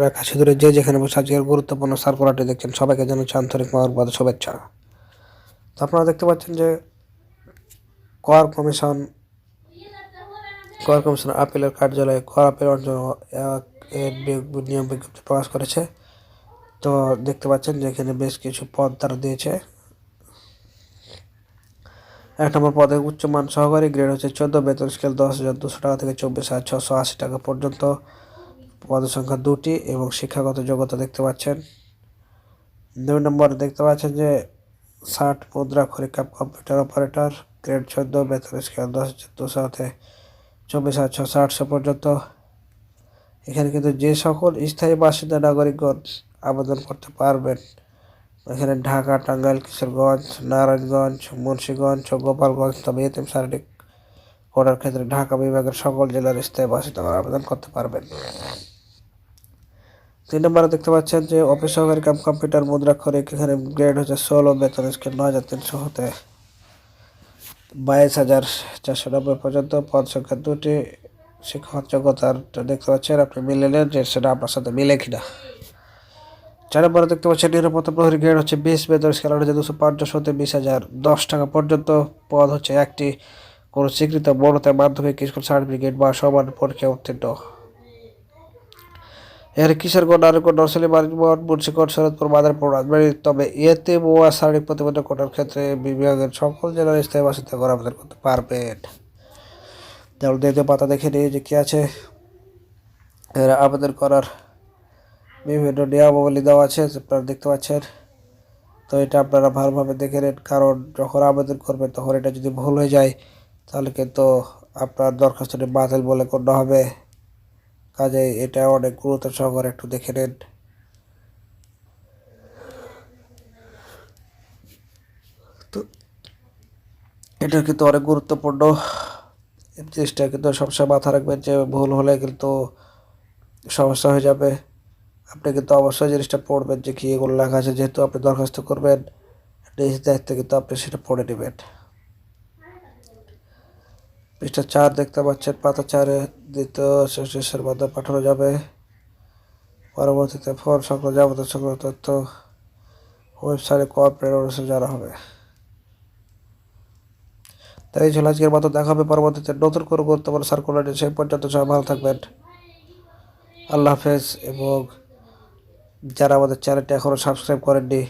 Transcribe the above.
কাছে যে যেখানে বসে আজকের গুরুত্বপূর্ণ সার্কুলারটি দেখছেন, সবাইকে জানাচ্ছি আন্তরিক মহরবাদ শুভেচ্ছা। তো আপনারা দেখতে পাচ্ছেন যে কর কমিশন কর কমিশন আপিলের কার্যালয়ে কর জন্য এক- নিয়ম বিজ্ঞপ্তি প্রকাশ করেছে। তো দেখতে পাচ্ছেন যে এখানে বেশ কিছু পদ তারা দিয়েছে। এক নম্বর পদে উচ্চমান সহকারী, গ্রেড হচ্ছে চোদ্দ, বেতন স্কেল দশ হাজার দুশো টাকা থেকে চব্বিশ হাজার ছশো আশি টাকা পর্যন্ত। পদের সংখ্যা দুটি এবং শিক্ষাগত যোগ্যতা দেখতে পাচ্ছেন। দুই নম্বর দেখতে পাচ্ছেন যে ষাট মুদ্রা খরি কাপ কম্পিউটার অপারেটর, গ্রেড চোদ্দ, বেতন স্কেল দশ হাজার দুশো হতে চব্বিশ হাজার ছশো আটশো পর্যন্ত। এখানে কিন্তু যে সকল স্থায়ী বাসিন্দা নাগরিকগণ আবেদন করতে পারবেন, এখানে ঢাকা, টাঙ্গাইল, কিশোরগঞ্জ, নারায়ণগঞ্জ, মুন্সিগঞ্জ, গোপালগঞ্জ তবে এতিম শারীরিক কোটার ক্ষেত্রে ঢাকা বিভাগের সকল জেলার স্থায়ী বাসিন্দারা আবেদন করতে পারবেন। তিন নম্বরে দেখতে পাচ্ছেন যে অফিস সহকারী কাম কম্পিউটার মুদ্রাক্ষরিক, এখানে গ্রেড হচ্ছে ষোলো, বেতন স্কেল নয় হাজার তিনশো হতে বাইশ হাজার চারশো নব্বই পর্যন্ত পদ সংখ্যা দুটি শিক্ষক যোগ্যতার দেখতে পাচ্ছেন। আপনি মিলে নেন যে সেটা আপনার সাথে মিলে কিনা। চার নম্বরে দেখতে পাচ্ছেন, নিরাপত্তা প্রহরী গ্রেড হচ্ছে বিশ, বেতন স্কেল হচ্ছে দুশো পঞ্চাশ হতে বিশ হাজার দশ টাকা পর্যন্ত পদ হচ্ছে একটি। কোনো স্বীকৃত বড়তে মাধ্যমিক স্কুল সার্টিফিকেট বা সমান পরীক্ষা উত্তীর্ণ। এর কিশোরগঞ্জ নারায়ণগঞ্জ নরসিংদী মানিকগঞ্জ মুন্সিগঞ্জ শরৎপুর মাদারপুর রাজবাড়ী। তবে এতে বোয়া শারীরিক প্রতিবন্ধক কোটার ক্ষেত্রে বিভাগের সকল জেলার স্থায়ী করে আবেদন করতে পারবেন। যেমন দ্বিতীয় পাতা দেখে নিয়ে যে কী আছে, এর আবেদন করার বিভিন্ন নিয়মাবলী দেওয়া আছে আপনারা দেখতে পাচ্ছেন। তো এটা আপনারা ভালোভাবে দেখে নিন, কারণ যখন আবেদন করবেন তখন এটা যদি ভুল হয়ে যায়, তাহলে কিন্তু আপনার দরখাস্তটি বাতিল বলে গণ্য হবে। কাজে এটা অনেক গুরুত্ব সহকারে একটু দেখে নিন। তো এটা কিন্তু অনেক গুরুত্বপূর্ণ। জিনিসটা কিন্তু সবসময় মাথা রাখবেন যে ভুল হলে কিন্তু সমস্যা হয়ে যাবে। আপনি কিন্তু অবশ্যই জিনিসটা পড়বেন যে কী এগুলো লেখা আছে, যেহেতু আপনি দরখাস্ত করবেন নিজ দায়িত্বে কিন্তু আপনি সেটা পড়ে নেবেন। পৃষ্ঠা চার দেখতে পাচ্ছেন, পাতা চারে দ্বিতীয় শেষের মাধ্যমে পাঠানো যাবে। পরবর্তীতে ফোন সংক্রান্ত যাবতীয় সংক্রান্ত তথ্য ওয়েবসাইটে কোঅপারেট অনুসারে জানা হবে। তাই ছিল আজকের মতো, দেখা হবে পরবর্তীতে নতুন করে গুরুত্বপূর্ণ সার্কুলার সেই পর্যন্ত সবাই ভালো থাকবেন। আল্লাহ হাফেজ এবং যারা আমাদের চ্যানেলটি এখনও সাবস্ক্রাইব করেননি